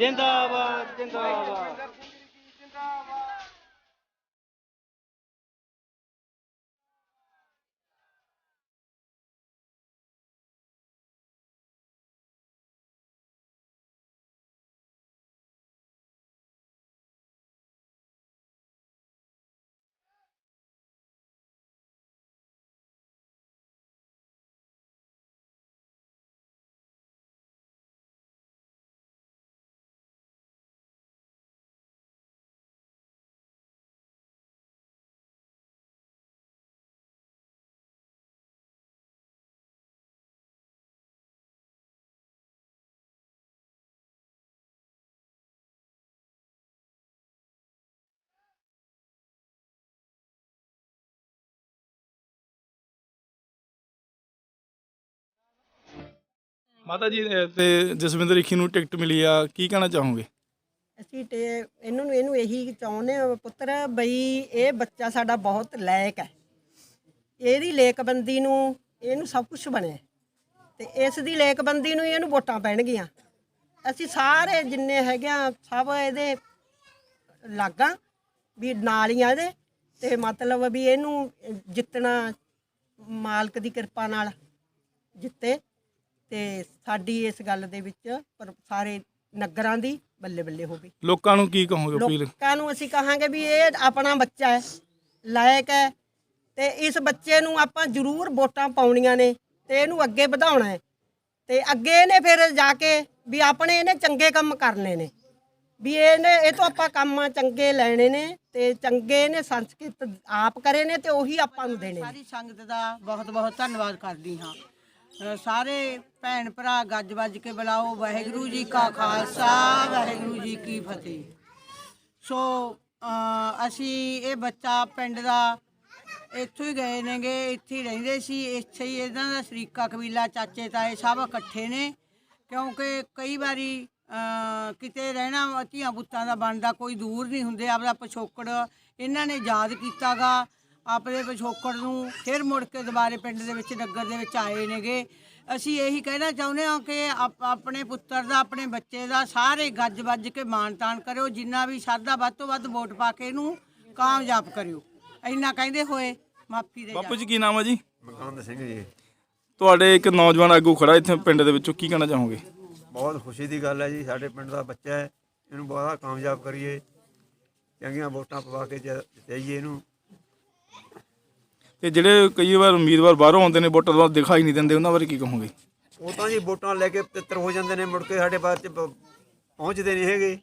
ਜਿੰਦਾਬਾਦ ਜਿੰਦਾਬਾਦ। ਮਾਤਾ ਜੀ ਅਹ, ਤੇ ਜਸਵਿੰਦਰ ਰਿਖੀ ਨੂੰ ਟਿਕਟ ਮਿਲੀ ਆ ਕੀ ਕਹਿਣਾ ਚਾਹੋਗੇ? ਅਸੀਂ ਤੇ ਇਹਨੂੰ ਨੂੰ ਇਹਨੂੰ ਇਹੀ ਚਾਹੁੰਦੇ ਆ ਪੁੱਤਰ ਬਈ ਇਹ ਬੱਚਾ ਸਾਡਾ ਬਹੁਤ ਲਾਇਕ ਹੈ। ਇਹਦੀ ਲੇਕਬੰਦੀ ਨੂੰ ਇਹਨੂੰ ਸਭ ਕੁਝ ਬਣਿਆ ਤੇ ਇਸ ਦੀ ਲੇਕਬੰਦੀ ਨੂੰ ਹੀ ਇਹਨੂੰ ਵੋਟਾਂ ਪੈਣਗੀਆਂ। ਅਸੀਂ ਸਾਰੇ ਜਿੰਨੇ ਹੈਗੇ ਆ ਸਭ ਇਹਦੇ ਲਾਗਾ ਵੀ ਨਾਲੀਆਂ ਦੇ ਤੇ ਮਤਲਬ ਵੀ ਇਹਨੂੰ ਜਿੱਤਣਾ ਮਾਲਕ ਦੀ ਕਿਰਪਾ ਨਾਲ ਜਿੱਤੇ। ਤੇ ਸਾਡੀ ਇਸ ਗੱਲ ਦੇ ਵਿੱਚ ਪਰ ਸਾਰੇ ਨਗਰਾਂ ਦੀ ਬੱਲੇ ਬੱਲੇ ਹੋਵੇ ਲੋਕਾਂ ਨੂੰ ਕੀ ਕਹੋਗੇ ਅਪੀਲ? ਲੋਕਾਂ ਨੂੰ ਅਸੀਂ ਕਹਾਂਗੇ ਵੀ ਇਹ ਆਪਣਾ ਬੱਚਾ ਹੈ ਲਾਇਕ ਹੈ ਤੇ ਇਸ ਬੱਚੇ ਨੂੰ ਆਪਾਂ ਜ਼ਰੂਰ ਵੋਟਾਂ ਪਾਉਣੀਆਂ ਨੇ ਤੇ ਇਹਨੂੰ ਅੱਗੇ ਵਧਾਉਣਾ ਹੈ। ਤੇ ਅੱਗੇ ਇਹਨੇ ਫਿਰ ਜਾ ਕੇ ਵੀ ਆਪਣੇ ਇਹਨੇ ਚੰਗੇ ਕੰਮ ਕਰਨੇ ਨੇ। ਵੀ ਇਹਨੇ ਇਹ ਤੋਂ ਆਪਾਂ ਕੰਮ ਚੰਗੇ ਲੈਣੇ ਨੇ ਤੇ ਚੰਗੇ ਨੇ ਸੰਸਕ੍ਰਿਤ ਆਪ ਕਰੇ ਨੇ ਤੇ ਉਹੀ ਆਪਾਂ ਨੂੰ ਦੇਣੇ ਨੇ। ਸਾਰੀ ਸੰਗਤ ਦਾ ਬਹੁਤ ਬਹੁਤ ਧੰਨਵਾਦ ਕਰਦੀ ਹਾਂ। ਸਾਰੇ ਭੈਣ ਭਰਾ ਗੱਜ ਵੱਜ ਕੇ ਬੁਲਾਓ। ਵਾਹਿਗੁਰੂ ਜੀ ਕਾ ਖਾਲਸਾ, ਵਾਹਿਗੁਰੂ ਜੀ ਕੀ ਫਤਿਹ। ਸੋ ਅਸੀਂ ਇਹ ਬੱਚਾ ਪਿੰਡ ਦਾ ਇੱਥੋਂ ਹੀ ਗਏ ਨੇਗੇ, ਇੱਥੇ ਹੀ ਰਹਿੰਦੇ ਸੀ। ਇੱਥੇ ਹੀ ਇਹਨਾਂ ਦਾ ਸ਼ਰੀਕਾ ਕਬੀਲਾ ਚਾਚੇ ਤਾਏ ਸਭ ਇਕੱਠੇ ਨੇ। ਕਿਉਂਕਿ ਕਈ ਵਾਰੀ ਕਿਤੇ ਰਹਿਣਾ ਧੀਆਂ ਪੁੱਤਾਂ ਦਾ ਬਣਦਾ, ਕੋਈ ਦੂਰ ਨਹੀਂ ਹੁੰਦੇ। ਆਪਦਾ ਪਿਛੋਕੜ ਇਹਨਾਂ ਨੇ ਯਾਦ ਕੀਤਾਗਾ। ਆਪਣੇ ਪਿਛੋਕੜ ਨੂੰ ਫਿਰ ਮੁੜ ਕੇ ਦੁਬਾਰੇ ਪਿੰਡ ਦੇ ਵਿੱਚ ਨਗਰ ਦੇ ਵਿੱਚ ਆਏ ਨੇਗੇ। ਅਸੀਂ ਇਹੀ ਕਹਿਣਾ ਚਾਹੁੰਦੇ ਹਾਂ ਕਿ ਆਪ- ਆਪਣੇ ਪੁੱਤਰ ਦਾ ਆਪਣੇ ਬੱਚੇ ਦਾ ਸਾਰੇ ਗੱਜ ਵੱਜ ਕੇ ਮਾਣ ਤਾਣ ਕਰਿਓ। ਜਿੰਨਾ ਵੀ ਸਾਦਾ ਵੱਧ ਤੋਂ ਵੱਧ ਵੋਟ ਪਾ ਕੇ ਇਹਨੂੰ ਕਾਮਯਾਬ ਕਰਿਓ। ਇੰਨਾ ਕਹਿੰਦੇ ਹੋਏ ਮਾਫੀ ਦੇ ਬਾਪੂ ਜੀ ਕੀ ਨਾਮ ਹੈ ਜੀ? ਮਕੰਦ ਸਿੰਘ ਜੀ। ਤੁਹਾਡੇ ਇੱਕ ਨੌਜਵਾਨ ਆਗੂ ਖੜਾ ਇੱਥੇ ਪਿੰਡ ਦੇ ਵਿੱਚੋਂ ਕੀ ਕਹਿਣਾ ਚਾਹੋਗੇ? ਬਹੁਤ ਖੁਸ਼ੀ ਦੀ ਗੱਲ ਹੈ ਜੀ ਸਾਡੇ ਪਿੰਡ ਦਾ ਬੱਚਾ ਹੈ। ਇਹਨੂੰ ਬਹੁਤ ਕਾਮਯਾਬ ਕਰੀਏ। ਚੰਗੀਆਂ ਵੋਟਾਂ ਪਵਾ ਕੇ ਜਿਤਾਈਏ ਇਹਨੂੰ। ਤੇ ਜਿਹੜੇ ਕਈ ਵਾਰ ਉਮੀਦਵਾਰ ਬਾਹਰੋਂ ਆਉਂਦੇ ਨੇ ਵੋਟਾਂ ਬਾਅਦ ਦਿਖਾਈ ਨਹੀਂ ਦਿੰਦੇ ਉਹਨਾਂ ਬਾਰੇ ਕੀ ਕਹੋਗੇ? ਉਹ ਤਾਂ ਜੀ ਵੋਟਾਂ ਲੈ ਕੇ ਤਿੱਤਰ ਹੋ ਜਾਂਦੇ ਨੇ ਮੁੜ ਕੇ ਸਾਡੇ ਬਾਅਦ ਚ ਪ- ਪਹੁੰਚਦੇ ਨਹੀਂ ਹੈਗੇ।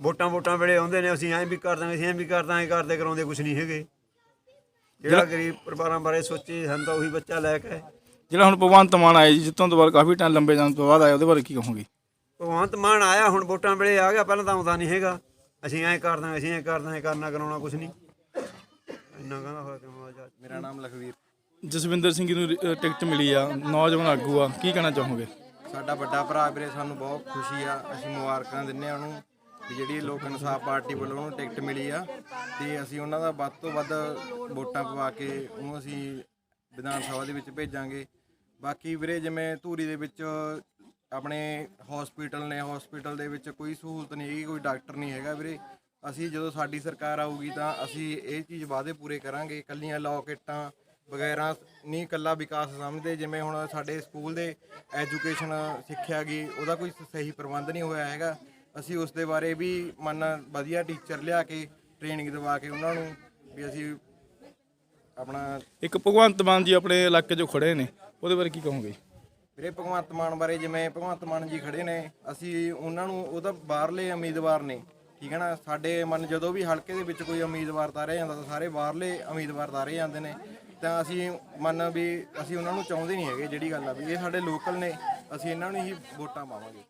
ਵੋਟਾਂ ਵੋਟਾਂ ਵੇਲੇ ਆਉਂਦੇ ਨੇ ਅਸੀਂ ਐਂ ਵੀ ਕਰ ਦਾਂਗੇ ਅਸੀਂ ਐਂ ਵੀ ਕਰ ਦਾਂਗੇ ਕਰਦੇ ਕਰਾਉਂਦੇ ਕੁਝ ਨਹੀਂ ਹੈਗੇ। ਜਿਹੜਾ ਗਰੀਬ ਪਰਿਵਾਰਾਂ ਬਾਰੇ ਸੋਚੇ ਸਾਨੂੰ ਤਾਂ ਉਹੀ ਬੱਚਾ ਲਾਇਕ ਹੈ ਜਿਹੜਾ ਹੁਣ ਭਗਵੰਤ ਮਾਨ ਆਏ ਜੀ ਜਿੱਤੋਂ ਤੋਂ ਬਾਅਦ ਕਾਫੀ ਟਾਈਮ ਲੰਬੇ ਜਾਣ ਤੋਂ ਬਾਅਦ ਆਇਆ ਉਹਦੇ ਬਾਰੇ ਕੀ ਕਹੋਗੇ? ਭਗਵੰਤ ਮਾਨ ਆਇਆ ਹੁਣ ਵੋਟਾਂ ਵੇਲੇ ਆ ਗਿਆ ਪਹਿਲਾਂ ਤਾਂ ਆਉਂਦਾ ਨਹੀਂ ਹੈਗਾ। ਅਸੀਂ ਐਂ ਕਰ ਦਾਂਗੇ ਅਸੀਂ ਐਂ ਕਰ ਦਾਂਗੇ ਕਰਨਾ ਕਰਾਉਣਾ ਕੁਝ ਨਹੀਂ। ਇੰਨਾ ਕਹਿੰਦਾ ਹੋਇਆ ਕਿਉਂ ਆ ਜਾ ਮੇਰਾ ਨਾਮ ਲਖਵੀਰ। ਜਸਵਿੰਦਰ ਸਿੰਘ ਨੂੰ ਟਿਕਟ ਮਿਲੀ ਆ। ਨੌਜਵਾਨ ਆਗੂ ਆ। ਕੀ ਕਹਿਣਾ ਚਾਹੋਗੇ? ਸਾਡਾ ਵੱਡਾ ਭਰਾ ਵੀਰੇ ਸਾਨੂੰ ਬਹੁਤ ਖੁਸ਼ੀ ਆ। ਅਸੀਂ ਮੁਬਾਰਕਾਂ ਦਿੰਨੇ ਆ ਉਹਨੂੰ ਵੀ ਜਿਹੜੀ ਲੋਕ ਇਨਸਾਫ ਪਾਰਟੀ ਵੱਲੋਂ ਉਹਨੂੰ ਟਿਕਟ ਮਿਲੀ ਆ ਤੇ ਅਸੀਂ ਉਹਨਾਂ ਦਾ ਵੱਧ ਤੋਂ ਵੱਧ ਵੋਟਾਂ ਪਵਾ ਕੇ ਉਹਨੂੰ ਅਸੀਂ ਵਿਧਾਨ ਸਭਾ ਦੇ ਵਿੱਚ ਭੇਜਾਂਗੇ। ਬਾਕੀ ਵੀਰੇ ਜਿਵੇਂ ਧੂਰੀ ਦੇ ਵਿੱਚ ਆਪਣੇ ਹਸਪੀਟਲ ਨੇ ਹਸਪੀਟਲ ਦੇ ਵਿੱਚ ਕੋਈ ਸਹੂਲਤ ਨਹੀਂ ਹੈਗੀ ਕੋਈ ਡਾਕਟਰ ਨਹੀਂ ਹੈਗਾ ਵੀਰੇ। ਅਸੀਂ ਜਦੋਂ ਸਾਡੀ ਸਰਕਾਰ ਆਊਗੀ ਤਾਂ ਅਸੀਂ ਇਹ ਚੀਜ਼ ਵਾਅਦੇ ਪੂਰੇ ਕਰਾਂਗੇ ਕੱਲੀਆਂ ਲੋਕੇਟਾਂ ਵਗੈਰਾ ਨਹੀਂ ਕੱਲਾ ਵਿਕਾਸ ਸਮਝਦੇ ਜਿਵੇਂ ਹੁਣ ਸਾਡੇ ਸਕੂਲ ਦੇ ਐਜੂਕੇਸ਼ਨ ਸਿੱਖਿਆ ਗਈ ਉਹਦਾ ਕੋਈ ਸਹੀ ਪ੍ਰਬੰਧ ਨਹੀਂ ਹੋਇਆ ਹੈਗਾ। ਅਸੀਂ ਉਸ ਦੇ ਬਾਰੇ ਵੀ ਮਨ ਵਧੀਆ ਟੀਚਰ ਲਿਆ ਕੇ ਟ੍ਰੇਨਿੰਗ ਦਿਵਾ ਕੇ ਉਹਨਾਂ ਨੂੰ ਵੀ ਅਸੀਂ ਆਪਣਾ ਇੱਕ ਭਗਵੰਤ ਮਾਨ ਜੀ ਆਪਣੇ ਇਲਾਕੇ 'ਚੋਂ ਖੜੇ ਨੇ ਉਹਦੇ ਬਾਰੇ ਕੀ ਕਹੋਗੇ? ਵੀਰੇ ਭਗਵੰਤ ਮਾਨ ਬਾਰੇ ਜਿਵੇਂ ਭਗਵੰਤ ਮਾਨ ਜੀ ਖੜੇ ਨੇ ਅਸੀਂ ਉਹਨਾਂ ਨੂੰ ਉਹਦਾ ਬਾਹਰਲੇ ਉਮੀਦਵਾਰ ਨੇ। ਠੀਕ ਹੈ ਨਾ? ਸਾਡੇ ਮਨ ਜਦੋਂ ਵੀ ਹਲਕੇ ਦੇ ਵਿੱਚ ਕੋਈ ਉਮੀਦਵਾਰ ਤਾਰਿਆ ਜਾਂਦਾ ਤਾਂ ਸਾਰੇ ਬਾਹਰਲੇ ਉਮੀਦਵਾਰ ਤਾਰੇ ਜਾਂਦੇ ਨੇ। ਤਾਂ ਅਸੀਂ ਮਨ ਵੀ ਅਸੀਂ ਉਹਨਾਂ ਨੂੰ ਚਾਹੁੰਦੇ ਨਹੀਂ ਹੈਗੇ ਜਿਹੜੀ ਗੱਲ ਆ ਵੀ ਇਹ ਸਾਡੇ ਲੋਕਲ ਨੇ, ਅਸੀਂ ਇਹਨਾਂ ਨੂੰ ਹੀ ਵੋਟਾਂ ਪਾਵਾਂਗੇ।